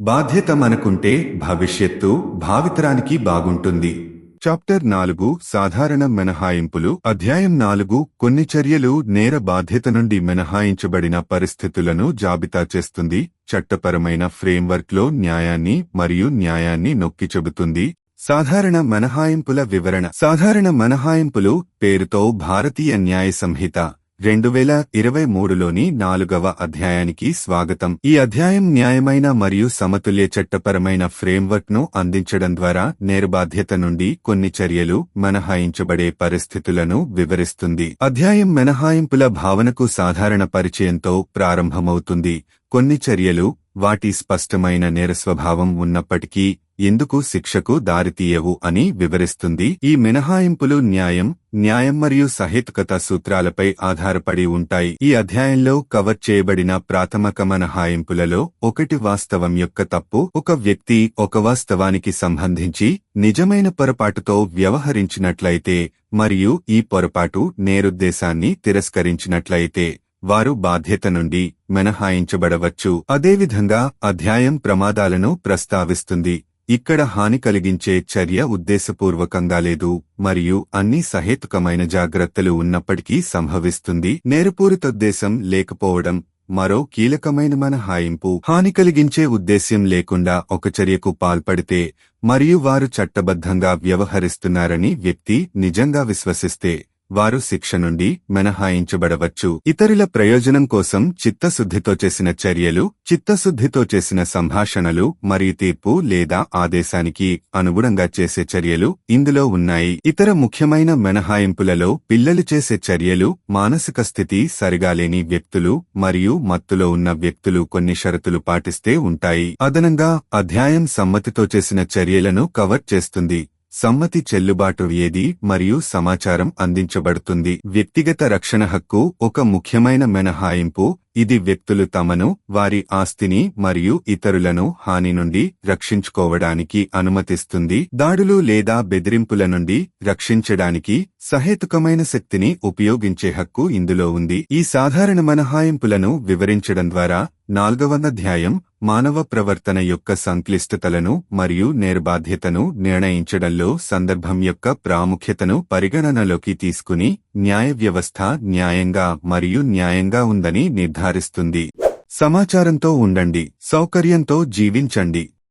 బాధ్యత మనకుంటే భవిష్యత్తు భావితరానికి బాగుంటుంది. చాప్టర్ నాలుగు సాధారణ మినహాయింపులు. అధ్యాయం నాలుగు కొన్ని చర్యలు నేర బాధ్యత నుండి మినహాయించబడిన పరిస్థితులను జాబితా చేస్తుంది. చట్టపరమైన ఫ్రేమ్వర్క్లో న్యాయాన్ని మరియు న్యాయాన్ని నొక్కి చెబుతుంది. సాధారణ మినహాయింపుల వివరణ. సాధారణ మినహాయింపులు పేరుతో భారతీయ న్యాయ సంహిత రెండు వేల ఇరవై మూడులోని నాలుగవ అధ్యాయానికి స్వాగతం. ఈ అధ్యాయం న్యాయమైన మరియు సమతుల్య చట్టపరమైన ఫ్రేమ్వర్క్ను అందించడం ద్వారా నేరబాధ్యత నుండి కొన్ని చర్యలు మినహాయించబడే పరిస్థితులను వివరిస్తుంది. అధ్యాయం మినహాయింపుల భావనకు సాధారణ పరిచయంతో ప్రారంభమవుతుంది. కొన్ని చర్యలు వాటి స్పష్టమైన నేర స్వభావం ఉన్నప్పటికీ ఎందుకు శిక్షకు దారితీయవు అని వివరిస్తుంది. ఈ మినహాయింపులు న్యాయం న్యాయం మరియు సహేతుకత సూత్రాలపై ఆధారపడి ఉంటాయి. ఈ అధ్యాయంలో కవర్ చేయబడిన ప్రాథమిక మినహాయింపులలో ఒకటి వాస్తవం యొక్క తప్పు ఒక వ్యక్తి ఒక వాస్తవానికి సంబంధించి నిజమైన పొరపాటుతో వ్యవహరించినట్లయితే మరియు ఈ పొరపాటు నేరుద్దేశాన్ని తిరస్కరించినట్లయితే వారు బాధ్యత నుండి మినహాయించబడవచ్చు. అదేవిధంగా అధ్యాయం ప్రమాదాలను ప్రస్తావిస్తుంది. ఇక్కడ హాని కలిగించే చర్య ఉద్దేశపూర్వకంగా లేదు మరియు అన్ని సహేతుకమైన జాగ్రత్తలు ఉన్నప్పటికీ సంభవిస్తుంది. నేరపూరితోద్దేశం లేకపోవడం మరో కీలకమైన మన హాయింపు హాని కలిగించే ఉద్దేశ్యం లేకుండా ఒక చర్యకు పాల్పడితే మరియు వారు చట్టబద్ధంగా వ్యవహరిస్తున్నారని వ్యక్తి నిజంగా విశ్వసిస్తే వారు శిక్ష నుండి మినహాయించబడవచ్చు. ఇతరుల ప్రయోజనం కోసం చిత్తశుద్ధితో చేసిన చర్యలు చిత్తశుద్ధితో చేసిన సంభాషణలు మరియు తీర్పు లేదా ఆదేశానికి అనుగుణంగా చేసే చర్యలు ఇందులో ఉన్నాయి. ఇతర ముఖ్యమైన మినహాయింపులలో పిల్లలు చేసే చర్యలు మానసిక స్థితి సరిగా లేని వ్యక్తులు మరియు మత్తులో ఉన్న వ్యక్తులు కొన్ని షరతులు పాటిస్తే ఉంటాయి. అదనంగా అధ్యాయం సమ్మతితో చేసిన చర్యలను కవర్ చేస్తుంది. సమ్మతి చెల్లుబాటు ఏది మరియు సమాచారం అందించబడుతుంది. వ్యక్తిగత రక్షణ హక్కు ఒక ముఖ్యమైన మినహాయింపు ఇది వ్యక్తులు తమను వారి ఆస్తిని మరియు ఇతరులను హాని నుండి రక్షించుకోవడానికి అనుమతిస్తుంది. దాడులు లేదా బెదిరింపుల నుండి రక్షించడానికి సహేతుకమైన శక్తిని ఉపయోగించే హక్కు ఇందులో ఉంది. ఈ సాధారణ మినహాయింపులను వివరించడం ద్వారా నాల్గవ అధ్యాయం మానవ ప్రవర్తన యొక్క సంక్లిష్టతలను మరియు నేర్బాధ్యతను నిర్ణయించడంలో సందర్భం యొక్క ప్రాముఖ్యతను పరిగణనలోకి తీసుకుని న్యాయ వ్యవస్థ న్యాయంగా మరియు న్యాయంగా ఉందని నిర్ధారిస్తుంది. సమాచారంతో ఉండండి. సౌకర్యంతో జీవించండి.